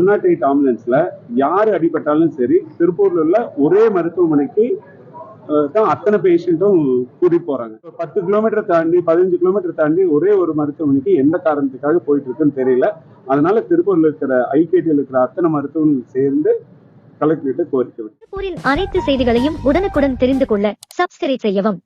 One not eight ஆம்புலன்ஸ்ல யார் அடிபட்டாலும் சரி திருப்பூர்ல உள்ள ஒரே மருத்துவமனைக்கு தான் அத்தனை பேஷண்ட்டும் கூட்டிட்டு போறாங்க. பத்து கிலோமீட்டர் தாண்டி பதினஞ்சு கிலோமீட்டர் தாண்டி ஒரே ஒரு மருத்துவமனைக்கு எந்த காரணத்துக்காக போயிட்டு இருக்குன்னு தெரியல. அதனால திருப்பூர்ல இருக்கிற ஐகேடியில் இருக்கிற அத்தனை மருத்துவமனைகள் சேர்ந்து கலெக்டர்கிட்ட கோரிக்கை திருப்பூரின் அனைத்து செய்திகளையும் உடனுக்குடன் தெரிந்து கொள்ள சப்ஸ்கிரைப் செய்யவும்.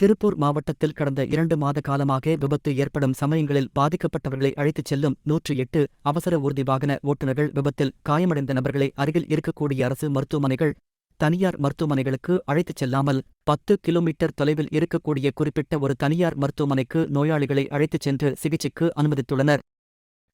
திருப்பூர் மாவட்டத்தில் கடந்த இரண்டு மாத காலமாக விபத்து ஏற்படும் சமயங்களில் பாதிக்கப்பட்டவர்களை அழைத்துச் செல்லும் நூற்று எட்டு அவசர ஊர்தி வாகன ஓட்டுநர்கள் விபத்தில் காயமடைந்த நபர்களை அருகில் இருக்கக்கூடிய அரசு மருத்துவமனைகள் தனியார் மருத்துவமனைகளுக்கு அழைத்துச் செல்லாமல் பத்து கிலோமீட்டர் தொலைவில் இருக்கக்கூடிய குறிப்பிட்ட ஒரு தனியார் மருத்துவமனைக்கு நோயாளிகளை அழைத்துச் சென்று சிகிச்சைக்கு அனுமதித்துள்ளனர்.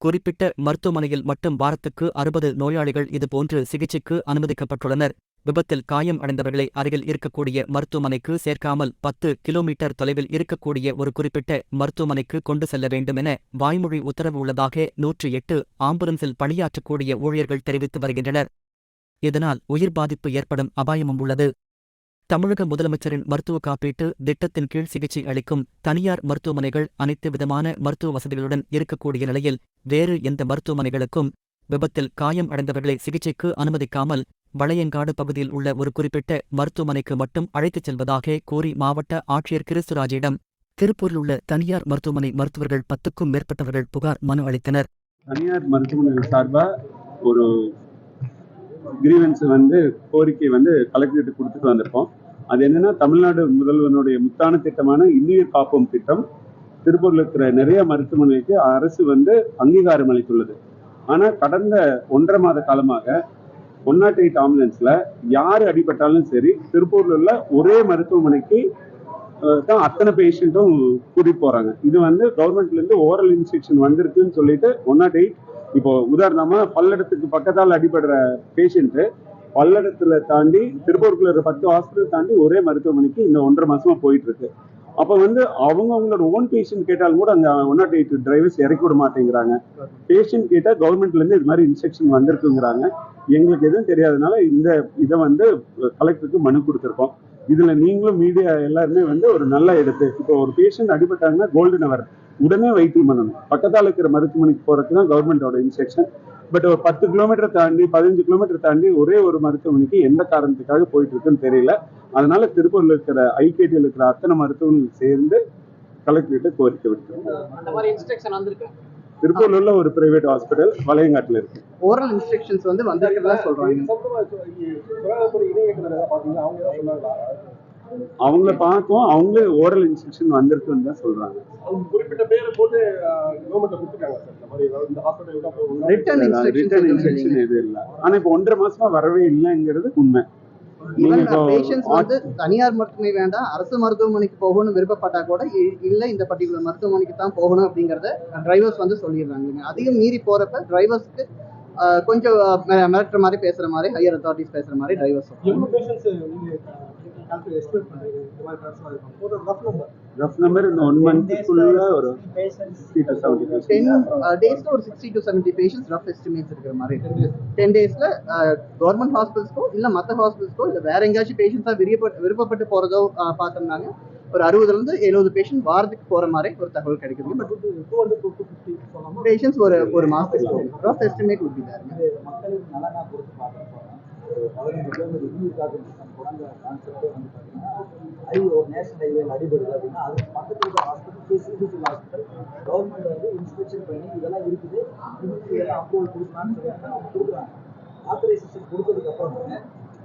குறிப்பிட்ட மருத்துவமனையில் மட்டும் வாரத்துக்கு அறுபது நோயாளிகள் இதுபோன்று சிகிச்சைக்கு அனுமதிக்கப்பட்டுள்ளனர். விபத்தில் காயம் அடைந்தவர்களை அருகில் இருக்கக்கூடிய மருத்துவமனைக்கு சேர்க்காமல் பத்து கிலோமீட்டர் தொலைவில் இருக்கக்கூடிய ஒரு குறிப்பிட்ட மருத்துவமனைக்கு கொண்டு செல்ல வேண்டும் என வாய்மொழி உத்தரவு உள்ளதாக நூற்று எட்டு ஆம்புலன்ஸில் பணியாற்றக்கூடிய ஊழியர்கள் தெரிவித்து வருகின்றனர். இதனால் உயிர் பாதிப்பு ஏற்படும் அபாயமும் உள்ளது. தமிழக முதலமைச்சரின் மருத்துவ காப்பீட்டு திட்டத்தின் கீழ் சிகிச்சை அளிக்கும் தனியார் மருத்துவமனைகள் அனைத்து விதமான மருத்துவ வசதிகளுடன் இருக்கக்கூடிய நிலையில் வேறு எந்த மருத்துவமனைகளுக்கும் விபத்தில் காயம் அடைந்தவர்களை சிகிச்சைக்கு அனுமதிக்காமல் வளையங்காடு பகுதியில் உள்ள ஒரு குறிப்பிட்ட மருத்துவமனைக்கு மட்டும் அழைத்துச் செல்வதாக கூறி மாவட்ட ஆட்சியர் கிறிஸ்துராஜிடம் திருப்பூரில் உள்ள தனியார் மருத்துவமனை மருத்துவர்கள் பத்துக்கும் மேற்பட்டவர்கள் புகார் மனு அளித்தனர். தனியார் மருத்துவமனைகள் சார்பா ஒரு கிரீவன்ஸ் வந்து கோரிக்கை வந்து கலெக்டருக்கு கொடுத்துட்டு வந்திருக்கோம். அது என்னன்னா தமிழ்நாடு முதல்வனுடைய முத்தான திட்டமான இன்னுயிர் காப்போம் திட்டம் திருப்பூரில் இருக்கிற நிறைய மருத்துவமனைக்கு அரசு வந்து அங்கீகாரம் அளித்துள்ளது. ஆனால் கடந்த ஒன்றரை மாத காலமாக ஒன் நாட் எயிட் யார் அடிபட்டாலும் சரி திருப்பூரில் உள்ள ஒரே மருத்துவமனைக்கு தான் அத்தனை பேஷண்ட்டும் கூட்டிகிட்டு போகிறாங்க இது வந்து கவர்மெண்ட்லேருந்து ஓரல் இன்ஸ்ட்ரக்ஷன் வந்திருக்குன்னு சொல்லிட்டு ஒன் நாட் எயிட் இப்போ உதாரணமாக பல்லடத்துக்கு பக்கத்தால் அடிபடுற பேஷண்ட்டு பல்லடத்தில் தாண்டி திருப்பூருக்குள்ள இருக்கிற பத்து ஹாஸ்பிட்டல் தாண்டி ஒரே மருத்துவமனைக்கு இந்த ஒன்றரை மாசமா போயிட்டு இருக்கு. அப்போ வந்து அவங்க அவங்களோட ஓன் பேஷண்ட் கேட்டாலும் கூட அந்த ஒன் நாட் எயிட் டிரைவர்ஸ் இறக்கி விட மாட்டேங்கிறாங்க. பேஷண்ட் கேட்டால் கவர்மெண்ட்லேருந்து இது மாதிரி இன்ஸ்ட்ரக்ஷன் வந்திருக்குங்கிறாங்க. எங்களுக்கு எதுவும் தெரியாதனால இந்த இதை வந்து கலெக்டருக்கு மனு கொடுத்துருக்கோம். இதில் நீங்களும் மீடியா எல்லாருமே வந்து ஒரு நல்ல எடுத்து இப்போ ஒரு பேஷண்ட் அடிபட்டாங்கன்னா கோல்டன் அவர் உடனே வைத்தியம் பண்ணணும். பக்கத்தால் இருக்கிற மருத்துவமனைக்கு போகிறதுக்கு தான் கவர்மெண்டோட இன்ஸ்ட்ரக்ஷன் பட் ஒரு பத்து கிலோமீட்டர் தாண்டி பதினஞ்சு கிலோமீட்டர் தாண்டி ஒரே ஒரு மருத்துவமனைக்கு எந்த காரணத்துக்காக போயிட்டு இருக்குன்னு தெரியல. அதனால திருப்பூர்ல இருக்கிற ஐகேடியில் இருக்கிற அத்தனை மருத்துவமனைகள் சேர்ந்து கலெக்டர்கிட்ட கோரிக்கை விட்டோம் அந்த மாதிரி இன்ஸ்ட்ரக்ஷன் வந்திருக்கு? திருப்பூர்ல உள்ள ஒரு பிரைவேட் ஹாஸ்பிட்டல் வளையங்காட்டுல இருக்கு. ஓரல் இன்ஸ்ட்ரக்ஷன்ஸ் வந்து வந்திருக்கிறதா சொல்றாங்க. அவங்கள பார்த்தோம் அவங்களே ஓரல் இன்ஸ்ட்ரக்ஷன் வந்திருக்குன்னு தான் சொல்றாங்க. குறிப்பிட்ட பேரை போட்டு கவர்மெண்ட்ல ரிட்டர்ன் இன்ஸ்ட்ரக்ஷன் எதுவும் இல்லை. ஆனா இப்போ ஒன்றரை மாசமா வரவே இல்லைங்கிறது உண்மை. தனியார் மருத்துவமனை வேண்டாம் அரசு மருத்துவமனைக்கு போகணும்னு விருப்பப்பட்டா கூட இல்ல இந்த பர்டிகுலர் மருத்துவமனைக்கு தான் போகணும் அப்படிங்கறத டிரைவர்ஸ் வந்து சொல்லிடுறாங்க. அதிகம் மீறி போறப்ப டிரைவர்ஸ்க்கு கொஞ்சம் மிரட்டுற மாதிரி பேசுற மாதிரி ஹையர் அத்தாரிட்டிஸ் பேசுற மாதிரி டிரைவர்ஸ் நீங்க எக்ஸ்பெக்ட் பண்றீங்க? இந்த மாதிரி ட்ரான்ஸ்ஃபர் ஆயிருக்கும் ஒரு ரஃப் நம்பர் ரஃப் நம்பர் இந்த ஒன் மந்த்துக்குள்ள ஒரு சிக்ஸ்டி டு செவன்டி டென் டேஸ்ல ஒரு sixty to seventy patients rough estimates இருக்கிற மாதிரி டென் டேஸ்ல கவர்மெண்ட் ஹாஸ்பிட்டல்ஸ்க்கோ இல்ல மத்த ஹாஸ்பிட்டல்ஸ்க்கோ இல்ல வேற எங்கேயாச்சும் பேஷண்ட்ஸா விருப்பப்பட்டு விருப்பப்பட்டு போறதோ அஹ், பார்த்தோம்னாங்க ஒரு அறுபதுல இருந்து எழுபது பேஷண்ட் வாரத்துக்கு போற மாதிரி ஒரு தகவல் கிடைக்குது but two hundred two fifty patients ஒரு ஒரு மாசத்துக்கு போகும் ரஃப் எஸ்டிமேட் உட் பி ஒரு கிலோமீட்டர் குழந்தை வந்து நேஷனல் ஹைவேல அடிபடுது அப்படின்னா அதுக்கு பக்கத்தில் இருக்க ஹாஸ்பிட்டல் சிபிசி ஹாஸ்பிட்டல் கவர்மெண்ட் வந்து இன்ஸ்பெக்ஷன் பண்ணி இதெல்லாம் இருக்குது இதெல்லாம் அப்ரூவல் கொடுக்கலாம்னு சொல்லி கொடுக்குறாங்க ஆத்தரைசேஷன் கொடுத்ததுக்கு அப்புறம்